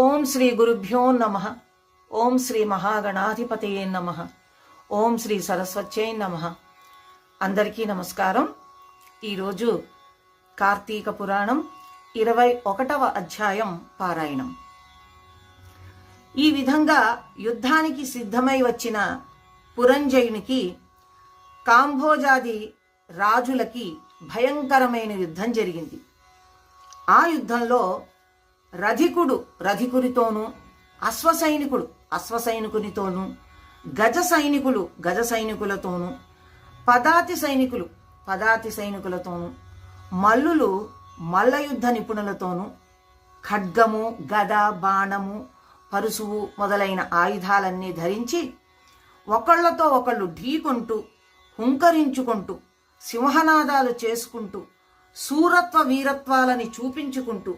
ఓం శ్రీ గురుభ్యో నమ. ఓం శ్రీ మహాగణాధిపతయే నమ. ఓం శ్రీ సరస్వత్యై నమ. అందరికీ నమస్కారం. ఈరోజు కార్తీక పురాణం ఇరవై ఒకటవ అధ్యాయం పారాయణం. ఈ విధంగా యుద్ధానికి సిద్ధమై వచ్చిన పురంజయునికి కాంభోజాది రాజులకి భయంకరమైన యుద్ధం జరిగింది. ఆ యుద్ధంలో రధికుడు రధికునితోనూ అశ్వసైనికుడు అశ్వసైనికునితోనూ గజ సైనికులు గజ సైనికులతోనూ పదాతి సైనికులు పదాతి సైనికులతోనూ మల్లులు మల్ల యుద్ధ నిపుణులతోనూ ఖడ్గము గద బాణము పరుసువు మొదలైన ఆయుధాలన్నీ ధరించి ఒకళ్ళతో ఒకళ్ళు ఢీకొంటూ హుంకరించుకుంటూ సింహనాదాలు చేసుకుంటూ సూరత్వ వీరత్వాలని చూపించుకుంటూ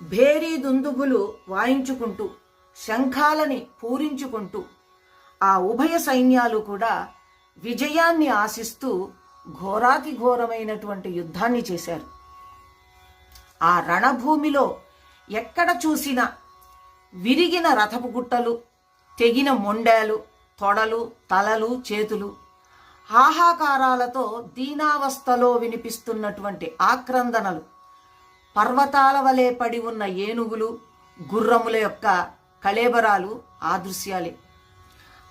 భేరీ దుందుబులు వాయించుకుంటూ శంఖాలని పూరించుకుంటూ ఆ ఉభయ సైన్యాలు కూడా విజయాన్ని ఆశిస్తూ ఘోరాతి ఘోరమైనటువంటి యుద్ధాన్ని చేశారు. ఆ రణభూమిలో ఎక్కడ చూసినా విరిగిన రథపు గుట్టలు తెగిన మొండాలు తొడలు తలలు చేతులు హాహాకారాలతో దీనావస్థలో వినిపిస్తున్నటువంటి ఆక్రందనలు పర్వతాల వలె పడి ఉన్న ఏనుగులు గుర్రముల యొక్క కళేబరాలు ఆ దృశ్యాలే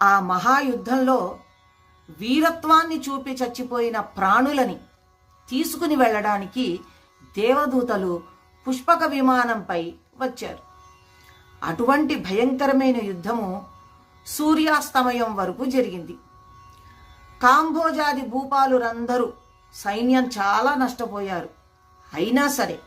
ఆ మహాయుద్ధంలో వీరత్వాన్ని చూపి చచ్చిపోయిన ప్రాణులని తీసుకుని వెళ్ళడానికి దేవదూతలు పుష్పక విమానంపై వచ్చారు. అటువంటి భయంకరమైన యుద్ధము సూర్యాస్తమయం వరకు జరిగింది. కాంభోజాది భూపాలురందరూ సైన్యం చాలా నష్టపోయారు. అయినా సరే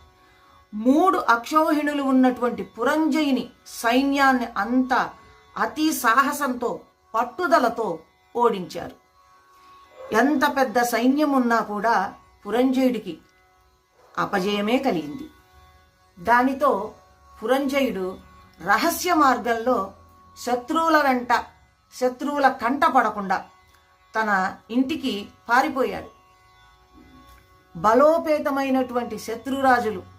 మూడు అక్షోహిణులు ఉన్నటువంటి పురంజయుని సైన్యాన్ని అంతా అతి సాహసంతో పట్టుదలతో ఓడించారు. ఎంత పెద్ద సైన్యం ఉన్నా కూడా పురంజయుడికి అపజయమే కలిగింది. దానితో పురంజయుడు రహస్య మార్గంలో శత్రువుల వెంట శత్రువుల కంట పడకుండా తన ఇంటికి పారిపోయాడు. బలోపేతమైనటువంటి శత్రురాజులు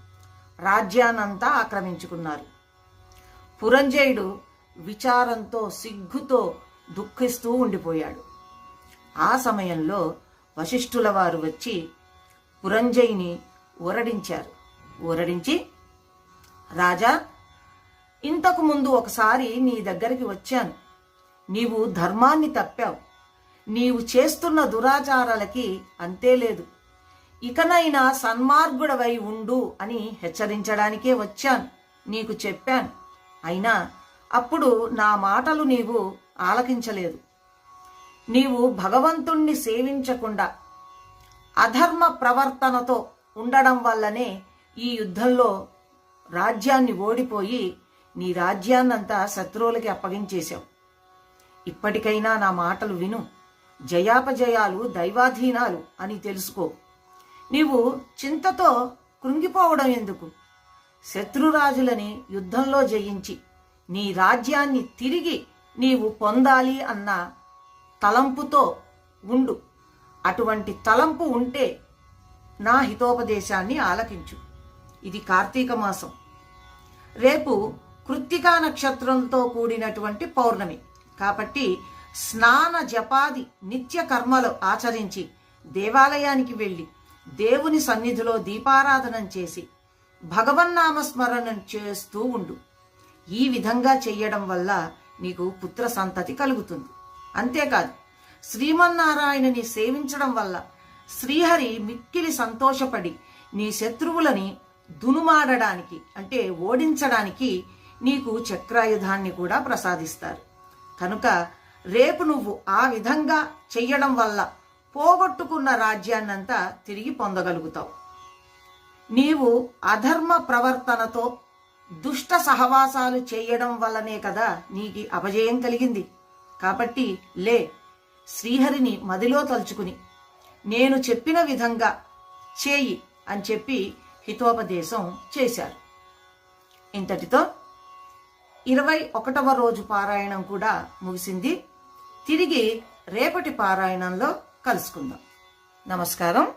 రాజ్యానంతా ఆక్రమించుకున్నారు. పురంజయుడు విచారంతో సిగ్గుతో దుఃఖిస్తూ ఉండిపోయాడు. ఆ సమయంలో వశిష్ఠుల వారు వచ్చి పురంజయిని ఊరడించారు ఊరడించి రాజా ఇంతకు ముందు ఒకసారి నీ దగ్గరికి వచ్చాను. నీవు ధర్మాన్ని తప్పావు. నీవు చేస్తున్న దురాచారాలకి అంతే లేదు. ఇకనైనా సన్మార్గుడవై ఉండు అని హెచ్చరించడానికే వచ్చాను నీకు చెప్పాను. అయినా అప్పుడు నా మాటలు నీవు ఆలకించలేదు. నీవు భగవంతుణ్ణి సేవించకుండా అధర్మ ప్రవర్తనతో ఉండడం వల్లనే ఈ యుద్ధంలో రాజ్యాన్ని ఓడిపోయి నీ రాజ్యాన్నంతా శత్రువులకి అప్పగించేశావు. ఇప్పటికైనా నా మాటలు విను. జయాపజయాలు దైవాధీనాలు అని తెలుసుకో. నీవు చింతతో కృంగిపోవడం ఎందుకు? శత్రురాజులని యుద్ధంలో జయించి నీ రాజ్యాన్ని తిరిగి నీవు పొందాలి అన్న తలంపుతో ఉండు. అటువంటి తలంపు ఉంటే నా హితోపదేశాన్ని ఆలకించు. ఇది కార్తీక మాసం. రేపు కృత్తికా నక్షత్రంతో కూడినటువంటి పౌర్ణమి. కాబట్టి స్నాన జపాది నిత్య కర్మలు ఆచరించి దేవాలయానికి వెళ్ళి దేవుని సన్నిధిలో దీపారాధనం చేసి భగవన్నామస్మరణం చేస్తూ ఉండు. ఈ విధంగా చెయ్యడం వల్ల నీకు పుత్ర సంతతి కలుగుతుంది. అంతేకాదు శ్రీమన్నారాయణని సేవించడం వల్ల శ్రీహరి మిక్కిలి సంతోషపడి నీ శత్రువులని దునుమాడడానికి అంటే ఓడించడానికి నీకు చక్రాయుధాన్ని కూడా ప్రసాదిస్తారు. కనుక రేపు నువ్వు ఆ విధంగా చెయ్యడం వల్ల పోగొట్టుకున్న రాజ్యాన్నంతా తిరిగి పొందగలుగుతావు. నీవు అధర్మ ప్రవర్తనతో దుష్ట సహవాసాలు చేయడం వల్లనే కదా నీకు అపజయం కలిగింది. కాబట్టి లే శ్రీహరిని మదిలో తలుచుకుని నేను చెప్పిన విధంగా చేయి అని చెప్పి హితోపదేశం చేశారు. ఇంతటితో ఇరవై ఒకటవ రోజు పారాయణం కూడా ముగిసింది. తిరిగి రేపటి పారాయణంలో కలుసుకుందాం. నమస్కారం.